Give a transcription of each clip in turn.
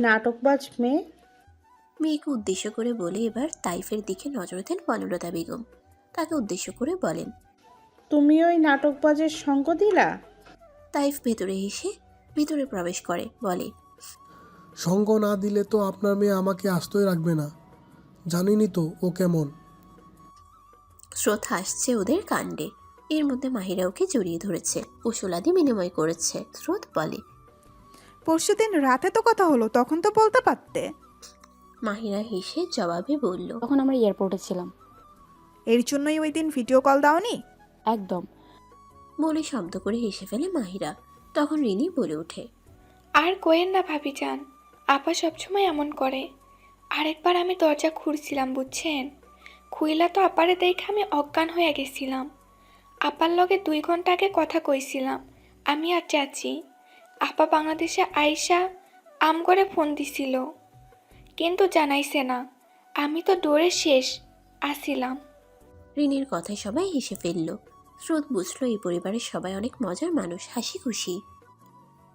নাটকবাজ মেয়ে? মেয়েকে উদ্দেশ্য করে বলে এবার তাইফের দিকে নজর দেন বনলতা বেগম। তাকে উদ্দেশ্য করে বলেন তুমি ওই নাটকবাজের সঙ্গ দিলা? তাইফ ভেতরে এসে ভিতরে প্রবেশ করে বলে সঙ্গ না দিলে তো আপনার মেয়ে আমাকে আস্তই রাখবে না। জানিনি তো ও কেমন। স্রোত হাসছে ওদের কাণ্ডে। এর মধ্যে মাহিরা ওকে জড়িয়ে ধরেছে কুশলাদি বিনিময় করেছে। স্রোত বলে পরশুদিন রাতে তো কথা হলো তখন তো বলতে পারতে। মাহিরা হেসে জবাবে বলল তখন আমরা এয়ারপোর্টে ছিলাম। এর জন্যই ওই দিন ভিডিও কল দাওনি? একদম। বলে শব্দ করে হেসে ফেলে মাহিরা। তখন রিনি বলে ওঠে আর কোয়েন না ভাবি যান আপা সবসময় এমন করে। আরেকবার আমি দরজা খুঁড়ছিলাম বুঝছেন? খুইলা তো আপারে দেখে আমি অজ্ঞান হয়ে গেছিলাম। আপার লগে দুই ঘণ্টা আগে কথা কইছিলাম আমি আর চাচি। আপা বাংলাদেশে আইসা আম করে ফোন দিছিল। কিন্তু জানাইছে না। আমি তো দৌড়ে শেষ আসিলাম রিনির কথায় সবাই হেসে ফেলল। স্রোত বুঝলো এই পরিবারের সবাই অনেক মজার মানুষ হাসি খুশি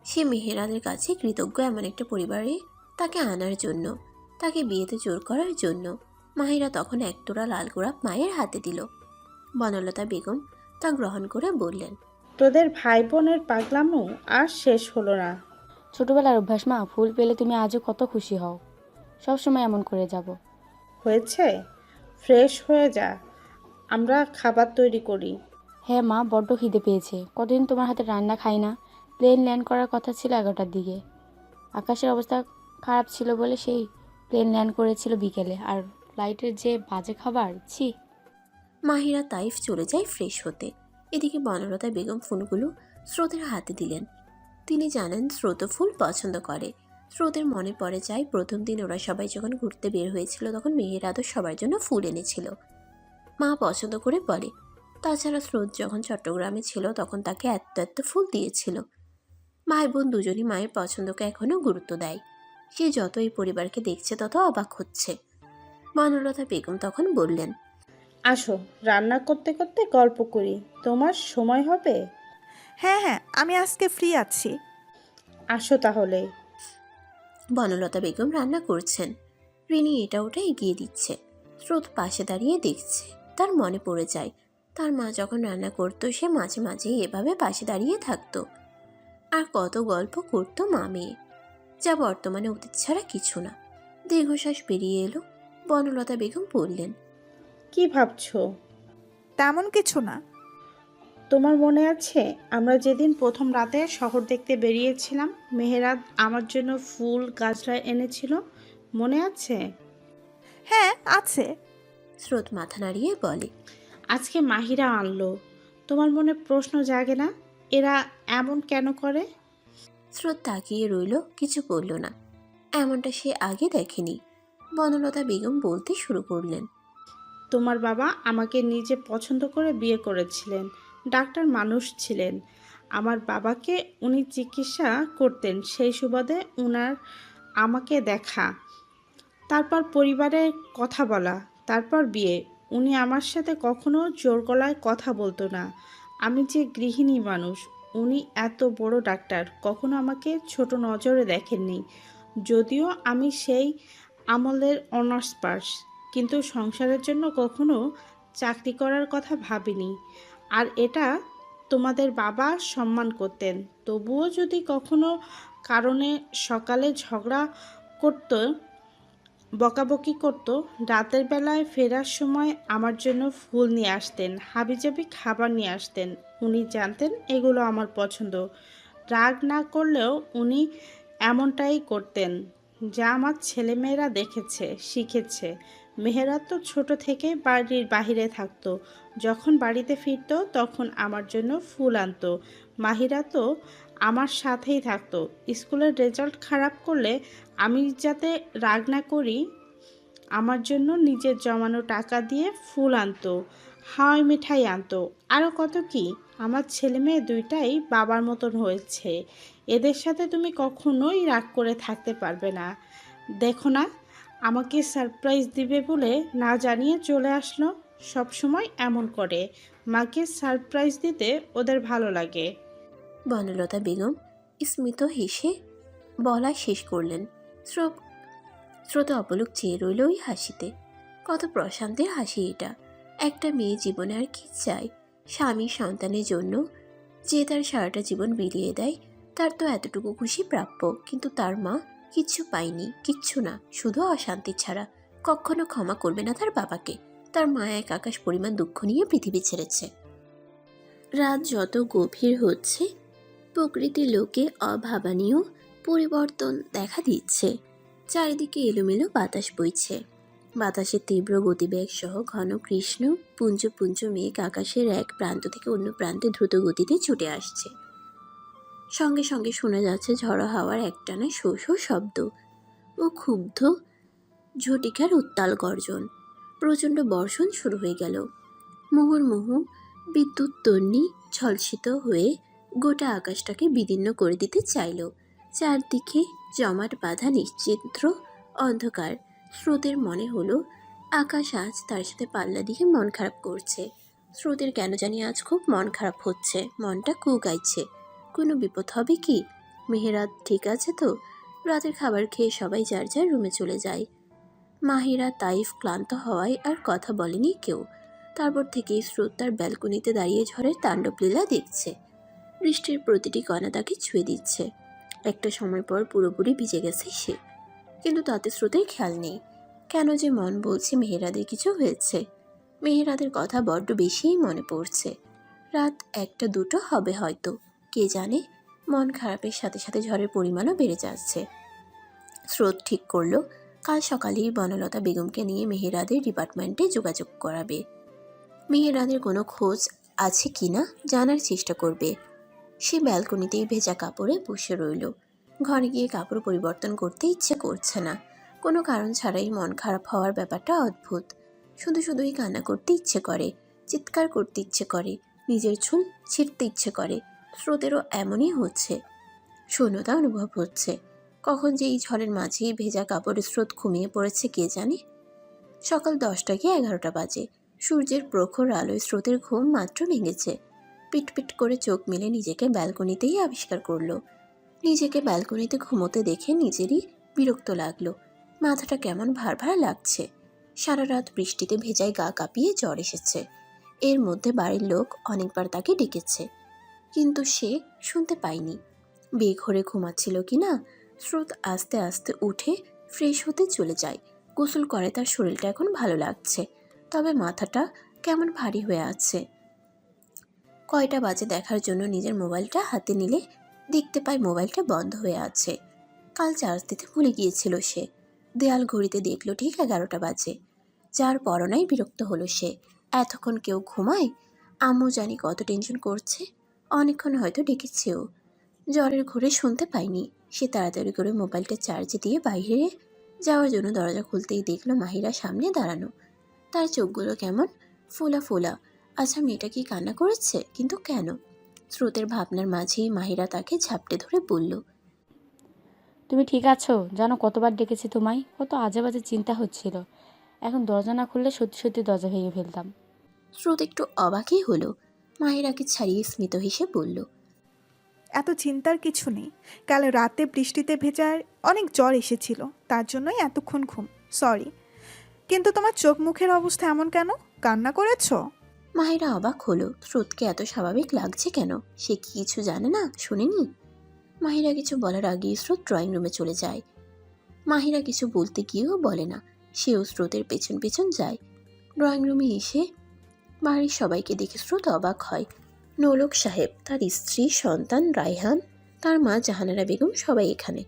সে মেহেরাদের কাছে কৃতজ্ঞ এমন একটা পরিবারে তাকে আনার জন্য, তাকে বিয়েতে জোর করার জন্য। মাহিরা তখন একটোরা লাল গোলাপ মায়ের হাতে দিল। বনলতা বেগম তা গ্রহণ করে বললেন তোদের ভাই বোনের পাগলামো আর শেষ হলো না। ছোটবেলার অভ্যাস মা ফুল পেলে তুমি আজও কত খুশি হও। সব সময় এমন করে যাব। হয়েছে? ফ্রেশ হয়ে যা। আমরা খাবার তৈরি করি। হ্যাঁ মা বড্ড খিদে পেয়েছে। কতদিন তোমার হাতে রান্না খাই না। প্লেন ল্যান্ড করার কথা ছিল এগারোটার দিকে। আকাশের অবস্থা খারাপ ছিল বলে সেই প্লেন ল্যান্ড করেছিল বিকেলে। আর ফ্লাইটের যে বাজে খাবার ছি। মাহিরা তাইফ চলে যায় ফ্রেশ হতে। এদিকে বনলতা বেগম ফুলগুলো স্রোতের হাতে দিলেন। তিনি জানেন স্রোত ফুল পছন্দ করে। স্রোতের মনে পড়ে যায়, প্রথম দিন ওরা সবাই যখন ঘুরতে বের হয়েছিল তখন মেহেরাদও সবার জন্য ফুল এনেছিল। মা পছন্দ করে বলে। তাছাড়া স্রোত যখন চট্টগ্রামে ছিল তখন তাকে এত এত ফুল দিয়েছিল। ভাই বোন দুজনই মায়ের পছন্দকে এখনও গুরুত্ব দেয়। সে যত এই পরিবারকে দেখছে তত অবাক হচ্ছে। বনলতা বেগম তখন বললেন আসো রান্না করতে করতে গল্প করি। তোমার সময় হবে? হ্যাঁ হ্যাঁ আমি আজকে ফ্রি আছি। আসো তাহলে। বনলতা বেগম রান্না করছেন। রিনি এটা ওটা এগিয়ে দিচ্ছে। স্রোত পাশে দাঁড়িয়ে দেখছে। তার মনে পড়ে যায় তার মা যখন রান্না করতো সে মাঝে মাঝে এভাবে পাশে দাঁড়িয়ে থাকতো। আর কত গল্প করতো মা মেয়ে যা বর্তমানে অতীত ছাড়া কিছু না। দীর্ঘশ্বাস বেরিয়ে এলো। বনলতা বেগম বললেন কি ভাবছ? তেমন কিছু না। তোমার মনে আছে আমরা যেদিন প্রথম রাতে শহর দেখতে বেরিয়েছিলাম মেহেরাত আমার জন্য ফুল গাছরা এনেছিল মনে আছে? হ্যাঁ আছে। স্রোত মাথা নাড়িয়ে বলে। আজকে মাহিরা আনলো। তোমার মনে প্রশ্ন জাগে না? এরা এমন কেন করে? স্রোত তাকিয়ে রইল কিছু বলল না। এমনটা সে আগে দেখেনি। বনলতা বেগম বলতে শুরু করলেন। তোমার বাবা আমাকে নিজে পছন্দ করে বিয়ে করেছিলেন। ডাক্তার মানুষ ছিলেন। আমার বাবাকে উনি চিকিৎসা করতেন, সেই সুবাদে উনার আমাকে দেখা। তারপর পরিবারে কথা বলা, তারপর বিয়ে। উনি আমার সাথে কখনো জোর গলায় কথা বলতো না। আমি যে গৃহিণী মানুষ, উনি এত বড় ডাক্তার, কখনো আমাকে ছোট নজরে দেখেননি। যদিও আমি সেই আমলের অনার্স পাস। কিন্তু সংসারের জন্য কখনো চাকরি করার কথা ভাবিনি। আর এটা তোমাদের বাবা সম্মান করতেন। তবুও যদি কখনো কারণে সকালে ঝগড়া করতো, বকাবকি করতো, রাতের বেলায় ফেরার সময় আমার জন্য ফুল নিয়ে আসতেন, হাবিজাবি খাবার নিয়ে আসতেন। উনি জানতেন এগুলো আমার পছন্দ। রাগ না করলেও উনি এমনটাই করতেন, যা আমার ছেলেমেয়েরা দেখেছে, শিখেছে। মেহেরা তো ছোট থেকে বাড়ির বাহিরে থাকতো। যখন বাড়িতে ফিরতো, তখন আমার জন্য ফুল আনতো। মাহিরা তো আমার সাথেই থাকতো। স্কুলের রেজাল্ট খারাপ করলে আমি যাতে রাগ না করি, আমার জন্য নিজের জমানো টাকা দিয়ে ফুল আনতো, হাওয়াই মিঠাই আনতো। আরও কত কি? আমার ছেলে মেয়ে দুইটাই বাবার মতন হয়েছে। এদের সাথে তুমি কখনোই রাগ করে থাকতে পারবে না। দেখো না আমাকে সারপ্রাইজ দিবে বলে না জানিয়ে চলে আসলো সব সময় এমন করে। মাকে সারপ্রাইজ দিতে ওদের ভালো লাগে। বনলতা বেগম স্মিত হেসে বলা শেষ করলেন। স্রোত স্রোতে অপলক চেয়ে রইল ওই হাসিতে। কত প্রশান্তের হাসি এটা। একটা মেয়ে জীবনে আর কি চায়? স্বামী সন্তানের জন্য যে তার সারাটা জীবন বিলিয়ে দেয়, তার তো এতটুকু খুশি প্রাপ্য। কিন্তু তার মা কিচ্ছু পাইনি, কিচ্ছু না, শুধু অশান্তি ছাড়া। কখনো ক্ষমা করবে না তার বাবাকে। তার মা এক আকাশ পরিমাণ দুঃখ নিয়ে পৃথিবী ছেড়েছে। রাত যত গভীর হচ্ছে প্রকৃতির লোকে অভাবনীয় পরিবর্তন দেখা দিচ্ছে। চারিদিকে এলোমেলো বাতাস বইছে। বাতাসের তীব্র গতিবেগ সহ ঘন কৃষ্ণ, পুঞ্জ পুঞ্জ মেঘ আকাশের এক প্রান্ত থেকে অন্য প্রান্তে দ্রুত গতিতে ছুটে আসছে। সঙ্গে সঙ্গে শোনা যাচ্ছে ঝড়ো হাওয়ার একটানা শো শো শব্দ। ও ক্ষুব্ধ, ঝটিকার উত্তাল গর্জন। প্রচণ্ড বর্ষণ শুরু হয়ে গেল। মুহুর্মুহু বিদ্যুৎ তন্নি ঝলসিত হয়ে গোটা আকাশটাকে বিদীর্ণ করে দিতে চাইল। চারদিকে জমাট বাঁধা নিশ্চিত্র অন্ধকার। স্রোতের মনে হলো, আকাশ আজ তার সাথে পাল্লা দিয়ে মন খারাপ করছে। স্রোতের কেন জানি আজ খুব মন খারাপ হচ্ছে, মনটা কু গাইছে কোনো বিপদ হবে কি? মেহেরাত, ঠিক আছে তো? রাতের খাবার খেয়ে সবাই যার যার রুমে চলে যায়। মাহিরা, তাইফ ক্লান্ত হওয়ায় আর কথা বলেনি কেউ। তারপর থেকেই স্রোত তার ব্যালকনিতে দাঁড়িয়ে ঝড়ের তাণ্ডব লীলা দেখছে। বৃষ্টির প্রতিটি কণা তাকে ছুঁয়ে দিচ্ছে। একটা সময় পর পুরোপুরি ভিজে গেছে সে। কিন্তু তাতে স্রোতের খেয়াল নেই। কেন যে মন বলছে মেহেরাদের কিছু হয়েছে। মেহেরাদের কথা বড্ড বেশিই মনে পড়ছে। রাত একটা দুটো হবে হয়তো। কে জানে, মন খারাপের সাথে সাথে ঝড়ের পরিমাণও বেড়ে যাচ্ছে। স্রোত ঠিক করল, কাল সকালেই বনলতা বেগমকে নিয়ে মেহেরাদের ডিপার্টমেন্টে যোগাযোগ করাবে। মেহেরাদের কোনো খোঁজ আছে কি না, জানার চেষ্টা করবে। সে ব্যালকনিতেই ভেজা কাপড়ে বসে রইল। ঘরে গিয়ে কাপড় পরিবর্তন করতে ইচ্ছে করছে না। কোনো কারণ ছাড়াই মন খারাপ হওয়ার ব্যাপারটা অদ্ভুত। শুধু শুধুই কান্না করতে ইচ্ছে করে, চিৎকার করতে ইচ্ছে করে, নিজের চুল ছিঁড়তে ইচ্ছে করে। স্রোতেরও এমনই হচ্ছে। শূন্যতা অনুভব হচ্ছে। কখন যে এই ঝড়ের মাঝেই ভেজা কাপড়ের স্রোত ঘুমিয়ে পড়েছে কে জানে? সকাল দশটা কি এগারোটা বাজে। সূর্যের প্রখর আলোয় স্রোতের ঘুম মাত্র ভেঙেছে। পিটপিট করে চোখ মেলে নিজেকে ব্যালকনিতেই আবিষ্কার করল। নিজেকে ব্যালকনিতে ঘুমোতে দেখে নিজেরই বিরক্ত লাগল। মাথাটা কেমন ভার ভার লাগছে। সারা রাত বৃষ্টিতে ভেজায় গা কাঁপিয়ে জ্বর এসেছে। এর মধ্যে বাড়ির লোক অনেকবার তাকে ডেকেছে। কিন্তু সে শুনতে পায়নি। বেঘরে ঘুমাচ্ছিল কি না স্রোত আস্তে আস্তে উঠে ফ্রেশ হতে চলে যায়। গোসল করে তার শরীরটা এখন ভালো লাগছে, তবে মাথাটা কেমন ভারী হয়ে আছে। কয়টা বাজে দেখার জন্য নিজের মোবাইলটা হাতে নিলে দেখতে পায় মোবাইলটা বন্ধ হয়ে আছে। কাল চার্জ দিতে ভুলে গিয়েছিল সে। দেয়াল ঘড়িতে দেখল ঠিক এগারোটা বাজে। যার পরনাই বিরক্ত হলো সে। এতক্ষণ কেউ ঘুমায়? আম্মু জানি কত টেনশন করছে। অনেকক্ষণ হয়তো ডেকেছেও। জ্বরের ঘুরে শুনতে পাইনি। সে তাড়াতাড়ি করে মোবাইলটা চার্জে দিয়ে বাইরে যাওয়ার জন্য দরজা খুলতেই দেখল মাহিরা সামনে দাঁড়ানো। তার চোখগুলো কেমন? ফোলা ফোলা। আচ্ছা মেয়েটা কি কান্না করেছে? কিন্তু কেন? স্রোতের ভাবনার মাঝেই মাহিরা তাকে ঝাপটে ধরে বলল তুমি ঠিক আছো? জানো কতবার ডেকেছি তোমায়? কত আজে বাজে চিন্তা হচ্ছিল। এখন দরজা না খুললে সত্যি সত্যি দরজা ভেঙে ফেলতাম। স্রোত একটু অবাকই হলো। মাহিরাকে ছাড়িয়ে স্মিত হেসে বলল এত চিন্তার কিছু নেই। কাল রাতে বৃষ্টিতে ভেজার অনেক জ্বর এসেছিল। তার জন্যই এতক্ষণ ঘুম। সরি কিন্তু তোমার চোখ মুখের অবস্থা এমন কেন? কান্না করেছ? মাহিরা অবাক হলো। স্রোতকে এত স্বাভাবিক লাগছে কেন? সে কি কিছু জানে না? শুনেনি? মাহিরা কিছু বলার আগেই স্রোত ড্রয়িং রুমে চলে যায়। মাহিরা কিছু বলতে গিয়েও বলে না। সেও স্রোতের পেছন পেছন যায়। ড্রয়িং রুমে এসে বাড়ির সবাইকে দেখে স্রোত অবাক হয়। নৌলক সাহেব, তার স্ত্রী, সন্তান, রায়হান, তার মা জাহানারা বেগম সবাই এখানে।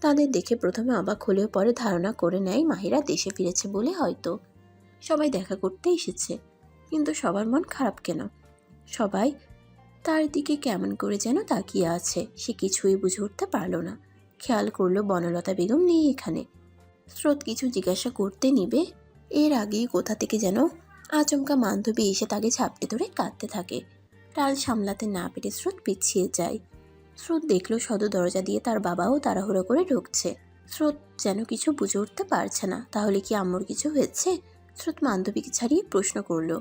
তাদের দেখে প্রথমে অবাক হলেও পরে ধারণা করে নেয়, মাহিরা দেশে ফিরেছে বলে হয়তো। সবাই দেখা করতে এসেছে, কিন্তু সবার মন খারাপ কেন? সবাই, তার দিকে কেমন করে যেন তাকিয়ে আছে, সে কিছুই বুঝে উঠতে পারল না। খেয়াল করল বনলতা বেগম নেই এখানে। স্রোত কিছু জিজ্ঞাসা করতে নিবে, এর আগেই কোথা থেকে যেন আচমকা বান্ধবী এসে তাকে ঝাপটে ধরে কাঁদতে থাকে। টাল সামলাতে না পেরে স্রোত পিছিয়ে যায়। স্রোত দেখল সদর দরজা দিয়ে তার বাবাও তাড়াহুড়ো করে ঢুকছে। স্রোত যেন কিছু বুঝে উঠতে পারছে না। তাহলে কি আম্মুর কিছু হয়েছে? স্রোত বান্ধবীকে ছাড়িয়ে প্রশ্ন করল।